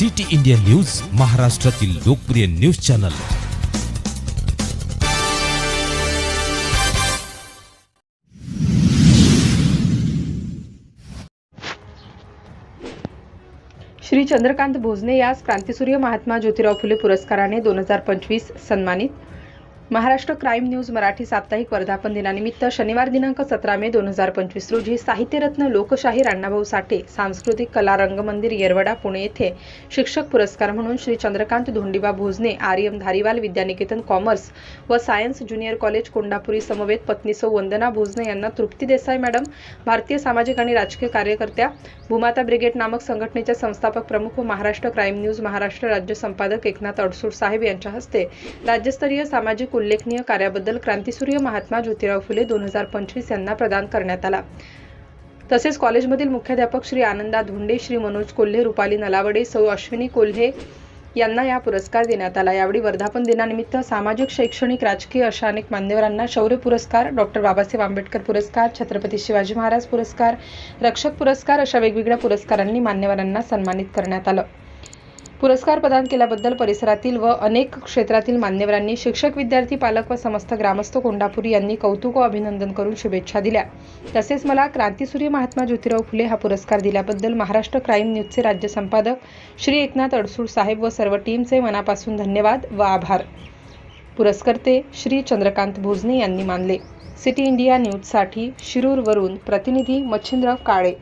City India news महाराष्ट्रातील लोकप्रिय news channel. Shri Chandrakant Bhojane यास क्रांतिसूर्य महात्मा ज्योतिराव फुले पुरस्काराने दोन हजार पंचवीस सन्मानित. महाराष्ट्र क्राईम न्यूज मराठी साप्ताहिक वर्धापन दिनानिमित्त शनिवार दिनांक सतरा मे दोन हजार पंचवीस रोजी साहित्यरत्न लोकशाहीर अण्णाभाऊ साठे सांस्कृतिक कला रंगमंदिर येरवडा पुणे येथे शिक्षक पुरस्कार म्हणून श्री चंद्रकांत धोंडीबा भोजने आर्यम धारीवाल विद्यानिकेतन कॉमर्स व सायन्स ज्युनियर कॉलेज कोंडापुरी समवेत पत्नी सौ वंदना भोजने यांना तृप्ती देसाई मॅडम भारतीय सामाजिक आणि राजकीय कार्यकर्त्या भूमाता ब्रिगेड नामक संघटनेच्या संस्थापक प्रमुख व महाराष्ट्र क्राईम न्यूज महाराष्ट्र राज्य संपादक एकनाथ अडसूड साहेब यांच्या हस्ते राज्यस्तरीय सामाजिक उल्लेखनीय कार्याबद्दल क्रांतिसूर्य महात्मा ज्योतिराव फुले दोन हजार पंचवीस यांना प्रदान करण्यात आला. तसेच कॉलेजमधील मुख्याध्यापक श्री आनंदा धोंडे श्री मनोज कोल्हे रुपाली नलावडे सौ अश्विनी कोल्हे यांना या पुरस्कार देण्यात आला. यावेळी वर्धापन दिनानिमित्त सामाजिक शैक्षणिक राजकीय अशा अनेक मान्यवरांना शौर्य पुरस्कार डॉक्टर बाबासाहेब आंबेडकर पुरस्कार छत्रपती शिवाजी महाराज पुरस्कार रक्षक पुरस्कार अशा वेगवेगळ्या पुरस्कारांनी मान्यवरांना सन्मानित करण्यात आलं. पुरस्कार प्रदान केल्याबद्दल परिसरातील व अनेक क्षेत्रातील मान्यवरांनी शिक्षक विद्यार्थी पालक व समस्त ग्रामस्थ कोंडापुरी यांनी कौतुक व अभिनंदन करून शुभेच्छा दिल्या. तसेच मला क्रांतीसूर्य महात्मा ज्योतिराव फुले हा पुरस्कार दिल्याबद्दल महाराष्ट्र क्राईम न्यूजचे राज्य संपादक श्री एकनाथ अडसूळ साहेब व सर्व टीमचे मनापासून धन्यवाद व आभार. पुरस्कर्ते श्री चंद्रकांत भोजने यांनी मानले. सिटी इंडिया न्यूजसाठी शिरूरवरून प्रतिनिधी मच्छिंद्र काळे.